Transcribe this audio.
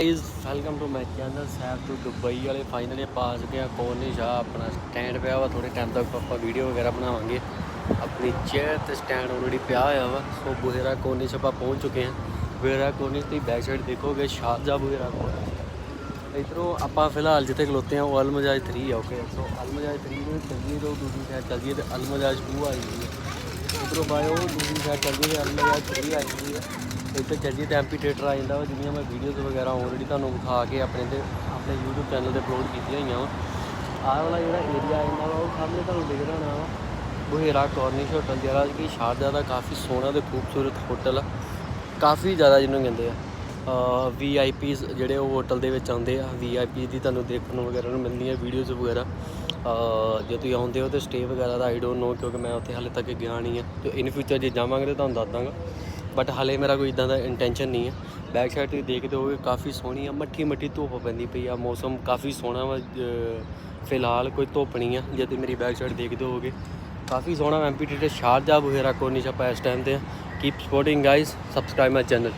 Guys welcome to my channel Sahib to Dubai ਵਾਲੇ finally pass ਗਿਆ ਕੋਨੀ ਸ਼ਾਹ ਆਪਣਾ ਸਟੈਂਡ ਪਿਆ ਵਾ ਥੋੜੇ ਟਾਈਮ ਤੱਕ ਆਪਾਂ ਵੀਡੀਓ ਵਗੈਰਾ ਬਣਾਵਾਂਗੇ। ਆਪਣੀ ਚੇਅਰ ਤੇ ਸਟੈਂਡ ਆਲਰੇਡੀ ਪਿਆ ਹੋਇਆ ਵਾ, ਸੋ ਬੁਹੇਰਾ ਕੋਨੀ ਚ ਆਪਾਂ ਪਹੁੰਚ ਚੁੱਕੇ ਹਾਂ। ਬੁਹੇਰਾ ਕੋਨੀ ਦੀ ਬੈਕ ਸਾਈਡ ਦੇਖੋਗੇ ਸ਼ਾਹਜਹਾ ਬੁਹੇਰਾ ਕੋਨੀ ਇਧਰੋਂ ਆਪਾਂ ਫਿਲਹਾਲ ਜਿੱਥੇ ਖਲੋਤੇ ਹਾਂ, ਉਹ ਅਲਮਜਾਜ 3 ਆ ਓਕੇ ਸੋ ਅਲਮਜਾਜ 3 ਨੂੰ ਚੱਲੀਏ ਤੋਂ ਦੂਜੀ ਸਾਈਡ ਚੱਲੀਏ ਤੇ ਅਲਮਜਾਜ 2 ਆ ਹੋਈ ਹੈ। ਉਧਰੋਂ ਬਾਅਦ ਉਹ ਦੂਜੀ ਸਾਈਡ ਚੱਲੀਏ ਤੇ ਅਲਮਜਾਜ 3 ਆ ਹੋਈ ਹੈ। ਇੱਥੇ ਚੱਲੀਏ ਤੇ ਐਮਪੀ ਥੀਏਟਰ ਆ ਜਾਂਦਾ ਵਾ ਜਿਹੜੀਆਂ ਮੈਂ ਵੀਡੀਓਜ਼ ਵਗੈਰਾ ਆਲਰੇਡੀ ਤੁਹਾਨੂੰ ਵਿਖਾ ਕੇ ਆਪਣੇ ਤੇ ਆਪਣੇ YouTube ਚੈਨਲ ਤੇ ਅਪਲੋਡ ਕੀਤੀਆਂ ਹੋਈਆਂ ਵਾ। ਆਹ ਵਾਲਾ ਜਿਹੜਾ ਏਰੀਆ ਆ ਜਾਂਦਾ ਵਾ, ਉਹ ਸਾਹਮਣੇ ਤੁਹਾਨੂੰ ਦਿਖ ਹੋਣਾ ਵਾ। ਬੁਹੇਰਾ ਕੋਰਨਿਸ਼ ਹੋਟਲ ਜਿਹੜਾ ਕਿ ਸ਼ਾਰਜਾ ਦਾ ਕਾਫੀ ਸੋਹਣਾ ਤੇ ਖੂਬਸੂਰਤ ਹੋਟਲ ਆ। ਕਾਫੀ ਜ਼ਿਆਦਾ ਜਿਹਨੂੰ ਕਹਿੰਦੇ ਆ ਵੀਆਈਪੀਸ ਜਿਹੜੇ ਉਹ ਹੋਟਲ ਦੇ ਵਿੱਚ ਆਉਂਦੇ ਆ। ਵੀਆਈਪੀ ਦੀ ਤੁਹਾਨੂੰ ਦੇਖਣ ਨੂੰ ਵਗੈਰਾ ਨੂੰ ਮਿਲਦੀਆਂ ਵੀਡੀਓਜ਼ ਵਗੈਰਾ। ਜੇ ਤੁਸੀਂ ਆਉਂਦੇ ਹੋ ਤੇ ਸਟੇ ਵਗੈਰਾ ਦਾ ਆਈ ਡੋਨਟ ਨੋ ਕਿਉਂਕਿ ਮੈਂ ਉੱਥੇ ਹਾਲੇ ਤੱਕ ਗਿਆ ਨਹੀਂ ਆ। ਤੇ ਇਨ ਫਿਊਚਰ ਜੇ ਜਾਵਾਂਗੇ ਤਾਂ ਤੁਹਾਨੂੰ ਦੱਸ ਦਾਂਗਾ। ਬਟ ਹਾਲੇ ਮੇਰਾ ਕੋਈ ਇਦਾਂ ਦਾ ਇੰਟੈਂਸ਼ਨ ਨਹੀਂ ਹੈ। ਬੈਕ ਸਾਈਡ 'ਤੇ ਦੇਖਦੇ ਹੋਗੇ ਕਾਫੀ ਸੋਹਣੀ ਆ, ਮੱਠੀ ਮੱਠੀ ਧੁੱਪ ਪੈਂਦੀ ਪਈ ਆ, ਮੌਸਮ ਕਾਫੀ ਸੋਹਣਾ ਵਾ ਫਿਲਹਾਲ ਕੋਈ ਧੁੱਪ ਨਹੀਂ ਆ, ਜੇ ਤੁਸੀਂ ਮੇਰੀ ਬੈਕ ਸਾਈਡ ਦੇਖਦੇ ਹੋਗੇ ਕਾਫੀ ਸੋਹਣਾ ਐਮਪੀ ਟੀ ਸ਼ਾਰਜਾ ਬੁਹੇਰਾ ਕੋਨੀ ਆਪਾਂ ਇਸ ਟਾਈਮ ਤੇ keep supporting guys subscribe my channel